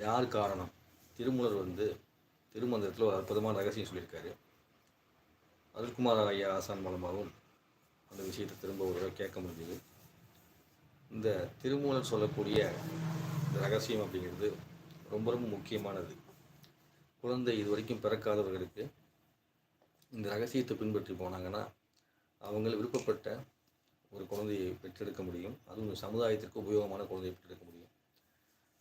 யார் காரணம்? திருமூலர் வந்து திருமந்திரத்தில் ஒரு அற்புதமான ரகசியம் சொல்லியிருக்காரு. அருள்குமார் ஐயா ஆசான் மூலமாகவும் அந்த விஷயத்தை திரும்ப ஒரு தடவை கேட்க முடிஞ்சது. இந்த திருமூலர் சொல்லக்கூடிய இந்த ரகசியம் அப்படிங்கிறது ரொம்ப ரொம்ப முக்கியமானது. குழந்தை இது வரைக்கும் பிறக்காதவர்களுக்கு இந்த ரகசியத்தை பின்பற்றி போனாங்கன்னா அவங்கள் விருப்பப்பட்ட ஒரு குழந்தையை பெற்றெடுக்க முடியும். அதுவும் சமுதாயத்திற்கு உபயோகமான குழந்தையை பெற்றெடுக்க முடியும்.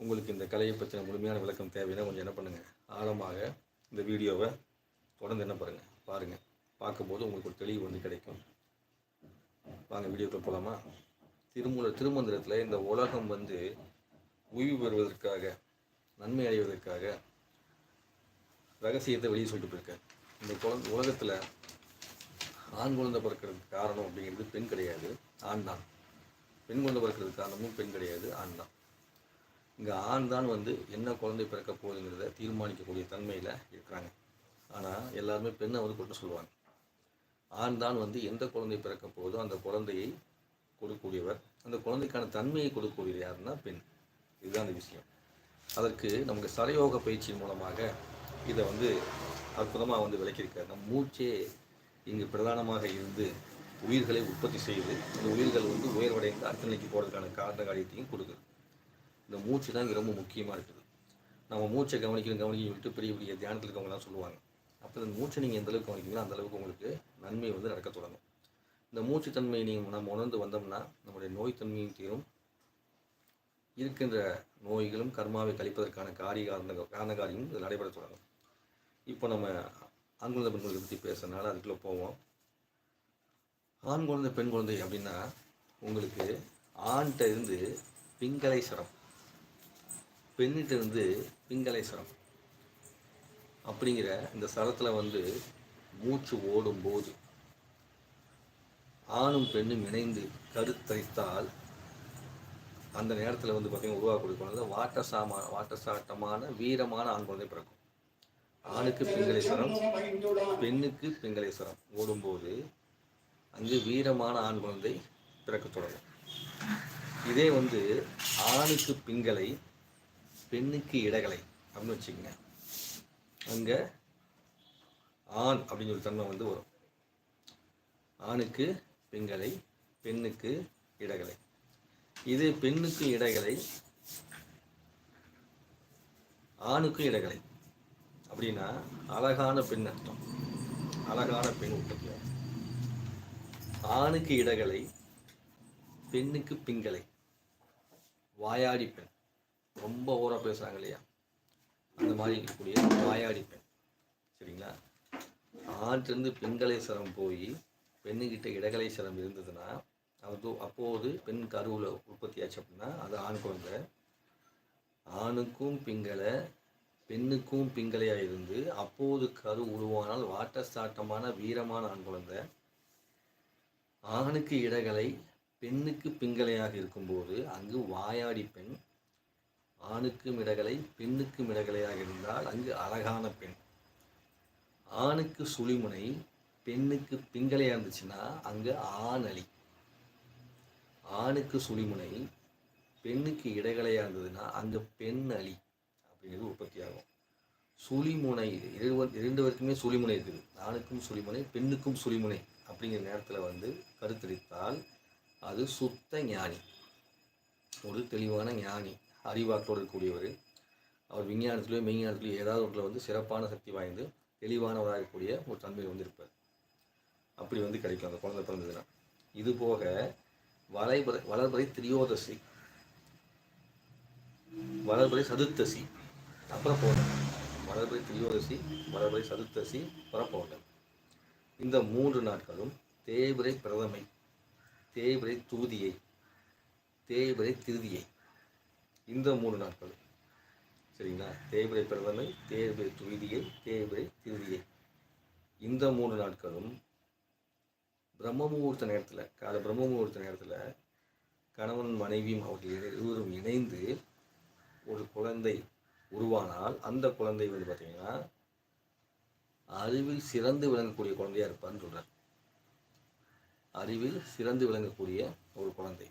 உங்களுக்கு இந்த கலையை பற்றின முழுமையான விளக்கம் தேவைன்னா கொஞ்சம் என்ன பண்ணுங்கள் ஆழமாக இந்த வீடியோவை தொடர்ந்து என்ன பாருங்கள் பாருங்கள் பார்க்கும்போது உங்களுக்கு ஒரு தெளிவு வந்து கிடைக்கும். வாங்க வீடியோக்குள்ள போகலாமா திருமூல திருமந்திரத்தில் இந்த உலகம் வந்து ஓய்வு பெறுவதற்காக நன்மை அடைவதற்காக ரகசியத்தை வெளியே சொல்லிட்டு போயிருக்காரு. இந்த குழந்தை உலகத்தில் ஆண் குழந்தை பிறக்கிறதுக்கு காரணம் அப்படிங்கிறது பெண் கிடையாது ஆண் தான். பெண் குழந்தை பிறக்கிறதுக்கு காரணமும் பெண் கிடையாது ஆண் தான். இங்கே ஆண் தான் வந்து என்ன குழந்தை பிறக்க போகுதுங்கிறத தீர்மானிக்கக்கூடிய தன்மையில் இருக்கிறாங்க. ஆனால் எல்லாருமே பெண்ணை வந்து கொண்டு சொல்லுவாங்க. ஆண் தான் வந்து எந்த குழந்தை பிறக்க போகுதோ அந்த குழந்தையை கொடுக்கக்கூடியவர். அந்த குழந்தைக்கான தன்மையை கொடுக்கக்கூடியவர் யாருன்னா பெண். இதுதான் அந்த விஷயம். அதற்கு நமக்கு சரயோக பயிற்சியின் மூலமாக இதை வந்து அற்புதமாக வந்து விளக்கியிருக்கார். நம் மூச்சே இங்கு பிரதானமாக இருந்து உயிர்களை உற்பத்தி செய்து அந்த உயிர்கள் வந்து உயர்வடைந்து அடுத்த நிலைக்கு போகிறதுக்கான காரண காரியத்தையும் கொடுக்குது. இந்த மூச்சு தான் இங்கே ரொம்ப முக்கியமாக இருக்குது. நம்ம மூச்சை கவனிக்கணும் கவனிக்கணும் விட்டு பெரிய பெரிய தியானத்தில் இருக்கவங்களாம் சொல்லுவாங்க. அப்போ இந்த மூச்சை நீங்கள் எந்தளவுக்கு கவனிக்கிறீங்களோ அந்த அளவுக்கு உங்களுக்கு நன்மை வந்து நடக்க தொடங்கும். இந்த மூச்சு தன்மையை நீங்கள் நம்ம உணர்ந்து வந்தோம்னா நம்முடைய நோய் தன்மையும் தீரும். இருக்கின்ற நோய்களும் கர்மாவை கழிப்பதற்கான காரிய காரண காரண காரியமும் இது நடைபெற தொடங்கும். இப்போ நம்ம ஆண் குழந்தை பெண் குழந்தை பற்றி பேசுறதுனால அதுக்குள்ளே போவோம். ஆண் குழந்தை பெண் குழந்தை அப்படின்னா உங்களுக்கு ஆண்கிட்ட இருந்து பிங்களை சரம் பெண்ணிட்டு இருந்து பிங்களை சரம். அப்படிங்கிற இந்த சரத்தில் வந்து மூச்சு ஓடும்போது ஆணும் பெண்ணும் இணைந்து கருத்தரித்தால் அந்த நேரத்தில் வந்து பார்த்தீங்கன்னா உருவாக்கக்கூடிய குழந்தை வாட்ட சாமா வாட்ட சாட்டமான வீரமான ஆண் குழந்தை பிறக்கும். ஆணுக்கு பிங்களேஸ்வரம் பெண்ணுக்கு பிங்களேஸ்வரம் ஓடும்போது அங்கு வீரமான ஆண் குழந்தை பிறக்கத் தொடங்கும். இதே வந்து ஆணுக்கு பிங்களை பெண்ணுக்கு இடகலை அப்படின்னு வச்சுக்கோங்க. அங்கே ஆண் அப்படின்னு ஒரு தன்மை வந்து வரும். ஆணுக்கு பெண்களை பெண்ணுக்கு இடகலை இது பெண்ணுக்கு இடகலை ஆணுக்கும் இடகலை அப்படின்னா அழகான பெண் அர்த்தம். அழகான பெண் உற்பத்தி ஆணுக்கு இடகலை பெண்ணுக்கு பிங்களை வாயாடி பெண். ரொம்ப ஓரா பேசுகிறாங்க இல்லையா? அந்த மாதிரி இருக்கக்கூடிய வாயாடி பெண். சரிங்களா? ஆணிலிருந்து பெண்களை சிரம் போய் பெண்ணுக்கிட்ட இடகலை சிரம் இருந்ததுன்னா அது அப்போது பெண் கருவில் உற்பத்தி ஆச்சு அப்படின்னா அது ஆண் குழந்தை. ஆணுக்கும் பிங்களை பெண்ணுக்கும் பிங்களையாக இருந்து அப்போது கரு உருவானால் வாட்ட சாட்டமான வீரமான ஆண் குழந்தை. ஆணுக்கு இடகலை பெண்ணுக்கு பிங்களையாக இருக்கும்போது அங்கு வாயாடி பெண் ஆணுக்கும் இடகலை பெண்ணுக்கும் இடகலையாக இருந்தால் அங்கு அழகான பெண். ஆணுக்கு சுழிமுனை பெண்ணுக்கு பிங்களையாக இருந்துச்சுன்னா அங்கு ஆணலி. ஆணுக்கு சுழிமுனை பெண்ணுக்கு இடகலையாக இருந்ததுன்னா அங்கே பெண் அலி அப்படிங்கிறது உற்பத்தி ஆகும் சுழிமுனை இருவர் இரண்டு வரைக்குமே சுழிமுனை இருக்குது. ஆணுக்கும் சுழிமுனை பெண்ணுக்கும் சுழிமுனை அப்படிங்கிற நேரத்தில் வந்து கருத்தரித்தால் அது சுத்த ஞானி. ஒரு தெளிவான ஞானி. அறிவாற்றோடு இருக்கக்கூடியவர். அவர் விஞ்ஞானத்திலேயோ மெய்ஞானத்திலேயோ ஏதாவது ஒன்றில் வந்து சிறப்பான சக்தி வாய்ந்து தெளிவானவராக இருக்கக்கூடிய ஒரு தன்மையில் வந்து இருப்பார் அப்படி வந்து கிடைக்கும் அந்த குழந்தை பிறந்ததுன்னா இது போக வளைபறை வளர்பறை திரியோதசி. வளர்பறை சதுர்த்தசி அப்புறம் போகணும் வளர்பறை திரியோதசி வளர்பறை சதுர்த்தசி புறப்போகணும் இந்த மூன்று நாட்களும் தேய்பிரை பிரதமை தேய்பிரை தூதியை தேய்பிரை திருதியை. இந்த மூணு நாட்கள். சரிங்களா? தேய்பிரை பிரதமை தேய்பிரை துவிதியை தேய்பிரை திருதியை. இந்த மூணு நாட்களும் பிரம்ம முகூர்த்த நேரத்தில் கால பிரம்ம முகூர்த்த நேரத்தில் கணவன் மனைவியும் அவர்கள் இருவரும் இணைந்து ஒரு குழந்தை உருவானால் அந்த குழந்தை வந்து பார்த்தீங்கன்னா அறிவில் சிறந்து விளங்கக்கூடிய குழந்தையாக இருப்பான்னு சொல்கிறார் அறிவில் சிறந்து விளங்கக்கூடிய ஒரு குழந்தை.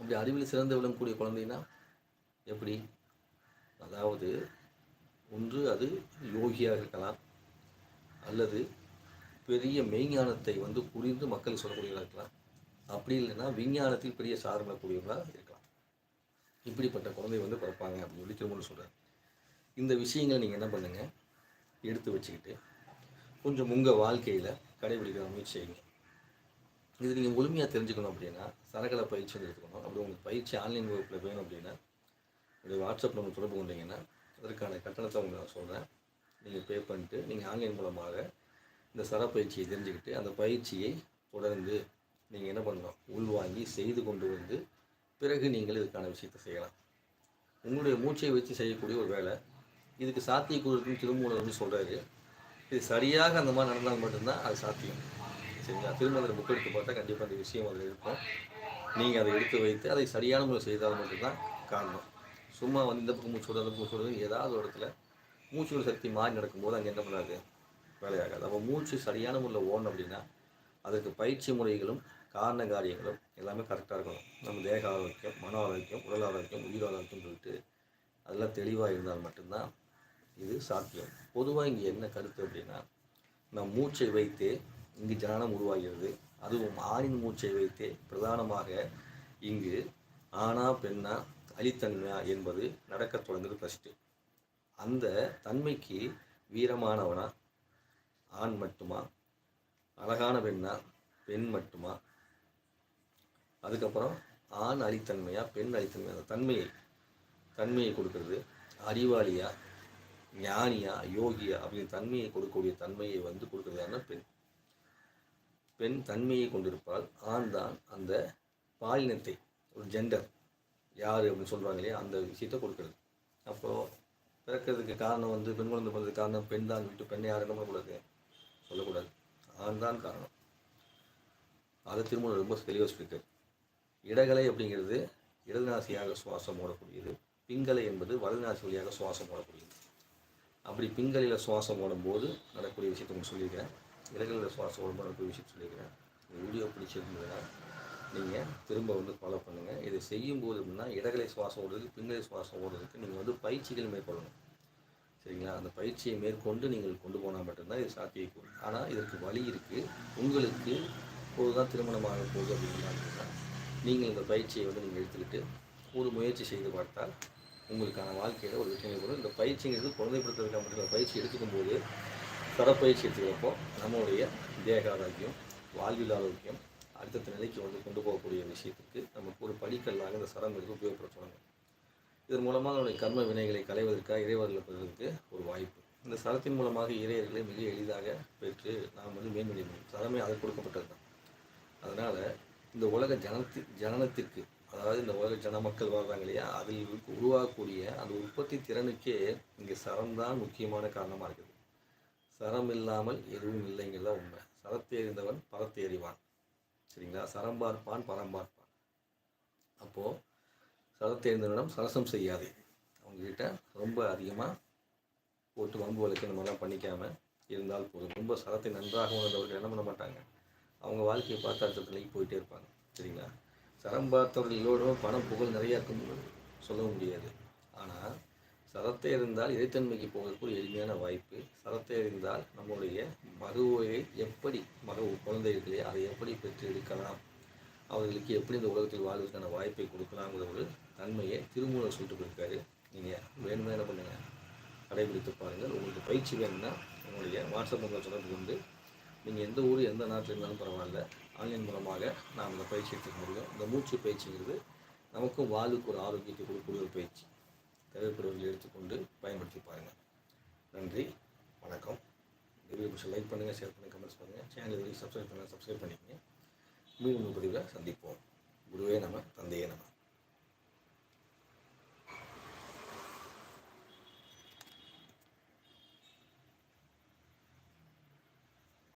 அப்படி அறிவில் சிறந்து விளங்கக்கூடிய குழந்தைன்னா எப்படி? அதாவது ஒன்று அது யோகியாக இருக்கலாம். அல்லது பெரிய மெய்ஞானத்தை வந்து புரிந்து மக்கள் சொல்லக்கூடியவர்களாக இருக்கலாம். அப்படி இல்லைன்னா விஞ்ஞானத்தில் பெரிய சாதனை கூடியவர்களாக இருக்கலாம். இப்படிப்பட்ட குழந்தை வந்து பிறப்பாங்க அப்படின்னு சொல்லி திருமணம் சொல்கிறார் இந்த விஷயங்களை நீங்கள் என்ன பண்ணுங்கள் எடுத்து வச்சுக்கிட்டு கொஞ்சம் உங்கள் வாழ்க்கையில் கடைபிடிக்கிற முயற்சி செய்யுங்க. இது நீங்கள் முழுமையாக தெரிஞ்சுக்கணும் அப்படின்னா சரகலை பயிற்சி வந்து எடுத்துக்கணும். அப்படி உங்களுக்கு பயிற்சி ஆன்லைன் வகுப்பில் வேணும் அப்படின்னா என்னுடைய வாட்ஸ்அப் நம்ம தொடர்பு கொண்டீங்கன்னா அதற்கான கட்டணத்தை உங்களுக்கு நான் சொல்கிறேன் நீங்கள் பே பண்ணிட்டு நீங்கள் ஆன்லைன் மூலமாக இந்த சர பயிற்சியை தெரிஞ்சுக்கிட்டு அந்த பயிற்சியை தொடர்ந்து நீங்கள் என்ன பண்ணணும் உள்வாங்கி செய்து கொண்டு வந்து பிறகு நீங்கள் இதுக்கான விஷயத்தை செய்யலாம். உங்களுடைய மூச்சை வச்சு செய்யக்கூடிய ஒரு வேலை. இதுக்கு சாத்தியக்கூறு இருக்குன்னு திருமூலர் வந்து சொல்கிறாரு இது சரியாக அந்த மாதிரி நடந்தால் மட்டும்தான் அது சாத்தியம். சரிங்களா? திருமணத்தில் புக் எடுத்து பார்த்தா கண்டிப்பாக அந்த விஷயம் அதில் இருக்கும். நீங்கள் அதை எடுத்து வைத்து அதை சரியான முறையில் செய்தால் மட்டும்தான் காரணம். சும்மா வந்து இந்த பக்கம் மூச்சு விடுறது அந்த மூச்சு விடுறது ஏதாவது ஒரு இடத்துல மூச்சோட சக்தி மாறி நடக்கும்போது அங்கே என்ன பண்ணாது? வேலையாகாது. அப்போ மூச்சு சரியான முறையில் ஓடணும் அப்படின்னா அதற்கு பயிற்சி முறைகளும் காரண காரியங்களும் எல்லாமே கரெக்டாக இருக்கணும். நம்ம தேக ஆரோக்கியம் மன ஆரோக்கியம் உடல் ஆரோக்கியம் உயிர் ஆரோக்கியம் சொல்லிட்டு அதெல்லாம் தெளிவாக இருந்தால் மட்டும்தான் இது சாத்தியம். பொதுவாக இங்கே என்ன கருத்து அப்படின்னா நம் மூச்சை வைத்தே இங்கு ஜனனம் உருவாகிறது. அதுவும் ஆணின் மூச்சை வைத்தே பிரதானமாக இங்கு ஆணா பெண்ணா அலித்தன்மையா என்பது நடக்கத் தொடங்குது ஃபஸ்ட்டு அந்த தன்மைக்கு வீரமானவனா? ஆண் மட்டுமா? அழகான பெண்ணா? பெண் மட்டுமா? அதுக்கப்புறம் ஆண் அழித்தன்மையா பெண் அழித்தன்மையா? அந்த தன்மையை தன்மையை கொடுக்கறது அறிவாளியா ஞானியா யோகியா அப்படின்னு தன்மையை கொடுக்கக்கூடிய தன்மையை வந்து கொடுக்கறதான பெண். பெண் தன்மையை கொண்டிருப்பால் ஆண் தான் அந்த பாலினத்தை ஒரு ஜெண்டர் யார் அப்படின்னு சொல்கிறாங்க இல்லையா அந்த விஷயத்தை கொடுக்குறது. அப்போது பிறக்கிறதுக்கு காரணம் வந்து பெண் குழந்தை பிறந்ததுக்கு காரணம் பெண் தான் விட்டு பெண்ணை யாரும் என்ன பண்ணக்கூடாது? சொல்லக்கூடாது. ஆண் தான் காரணம். அதை திருமணம் ரொம்ப தெளிவாக சொல்லியிருக்காரு. இடகலை அப்படிங்கிறது இடது நாசியாக சுவாசம் ஓடக்கூடியது பிங்கலை என்பது வலது நாசி வழியாக சுவாசம் ஓடக்கூடியது அப்படி பிங்கலையில் சுவாசம் ஓடும்போது நடக்கக்கூடிய விஷயத்தை உங்களுக்கு சொல்லியிருக்கேன். இடங்களில் சுவாசம் ஓடும்போது நடக்கூடிய விஷயத்தை சொல்லியிருக்கிறேன் இந்த வீடியோ பிடிச்சிருந்ததுன்னா நீங்கள் திரும்ப வந்து ஃபாலோ பண்ணுங்கள் இதை செய்யும்போது அப்படின்னா இடகலை சுவாசம் ஓடுறதுக்கு பின்னலை சுவாசம் ஓடுறதுக்கு நீங்கள் வந்து பயிற்சிகள் மேற்கொள்ளணும். சரிங்களா? அந்த பயிற்சியை மேற்கொண்டு நீங்கள் கொண்டு போனால் மட்டும்தான் இது சாத்தியக்கூடும் ஆனால் இதற்கு வழி இருக்குது உங்களுக்கு இப்போதுதான் திருமணம் ஆக போகுது அப்படின்னா நீங்கள் இந்த பயிற்சியை வந்து நீங்கள் எடுத்துக்கிட்டு ஒரு முயற்சி செய்து பார்த்தால் உங்களுக்கான வாழ்க்கையில் ஒரு விஷயம் கூட இந்த பயிற்சிங்கிறது குழந்தைப்படுத்துறதுக்காக மட்டும் இல்லை. பயிற்சி எடுத்துக்கும் போது தரப்பயிற்சி எடுத்துக்கிறப்போ நம்மளுடைய தேக ஆரோக்கியம் வாழ்வில் ஆரோக்கியம் அடுத்தடுத்த நிலைக்கு வந்து கொண்டு போகக்கூடிய விஷயத்துக்கு நமக்கு ஒரு படிக்கல்லாக இந்த சரங்களுக்கு உபயோகப்பட தொடங்கும் இதன் மூலமாக நம்முடைய கர்ம வினைகளை களைவதற்காக இறைவர்கள் பெறுவதற்கு ஒரு வாய்ப்பு. இந்த சரத்தின் மூலமாக இறையர்களை மிக எளிதாக பெற்று நாம் வந்து மேன்மடைய முடியும். சரமே அது கொடுக்கப்பட்டது தான். அதனால் இந்த உலக ஜனத்தி ஜனனத்திற்கு அதாவது இந்த உலக ஜன மக்கள் வாழ்றாங்க இல்லையா அதில் உருவாகக்கூடிய அந்த உற்பத்தி திறனுக்கே இங்கே சரம் தான் முக்கியமான காரணமாக இருக்குது. சரம் இல்லாமல் எதுவும் இல்லைங்கிறதா உண்மை. சரத்தை அறிந்தவன் பரத்தை அறிவான் சரிங்களா? சரம் பார்ப்பான் பரம் பார்ப்பான் அப்போது சரத்தை அறிந்தவனிடம் சரசம் செய்யாதே. அவங்கக்கிட்ட ரொம்ப அதிகமாக போட்டு வம்பு வழக்கு இந்த மாதிரிலாம் பண்ணிக்காமல் இருந்தால் போதும். ரொம்ப சரத்தை நன்றாக உணர்ந்தவர்கள் என்ன பண்ண மாட்டாங்க? அவங்க வாழ்க்கையை பார்த்து அடுத்த நிலைக்கு போயிட்டே இருப்பாங்க. சரிங்களா? சரம் பார்த்தவர்களோடும் பணம் புகழ் நிறையா இருக்கும் சொல்லவும் முடியாது. ஆனால் சரத்தை இருந்தால் இறைத்தன்மைக்கு போகக்கூடிய எளிமையான வாய்ப்பு. சரத்தை அறிந்தால் நம்முடைய மகவுயை எப்படி மகவு குழந்தை அதை எப்படி பெற்று எடுக்கலாம் அவர்களுக்கு எப்படி இந்த உலகத்தில் வாழ்வதற்கான வாய்ப்பை கொடுக்கலாங்கிற ஒரு தன்மையை திருமூலர் சொல்லிட்டு போயிருக்காரு. நீங்கள் வேணுமே என்ன பண்ணுங்கள் கடைபிடித்து பாருங்கள். உங்களுக்கு பயிற்சி வேணும்னா உங்களுடைய வாட்ஸ்அப் நம்பர் தொடர்பு கொண்டு நீங்கள் எந்த ஊர் எந்த நாட்டில் இருந்தாலும் பரவாயில்ல ஆன்லைன் மூலமாக நாம் இந்த பயிற்சி எடுத்துக்க முடியும். இந்த மூச்சு பயிற்சிங்கிறது நமக்கும் வாழ்வுக்கு ஒரு ஆரோக்கியத்தை கொடுக்கக்கூடிய ஒரு பயிற்சி. தேவைப்படுவர்கள் எடுத்துக்கொண்டு பயன்படுத்தி பாருங்கள் நன்றி வணக்கம். இந்த வீடியோ பிடிச்ச லைக் பண்ணுங்கள் ஷேர் பண்ணுங்கள் கமெண்ட்ஸ் பண்ணுங்கள் சேனல் வரைக்கும் சப்ஸ்கிரைப் பண்ணுங்கள் சப்ஸ்கிரைப் பண்ணிக்கங்க. மீண்டும் பதிவில் சந்திப்போம். குருவே நம்ம தந்தையே நம்ம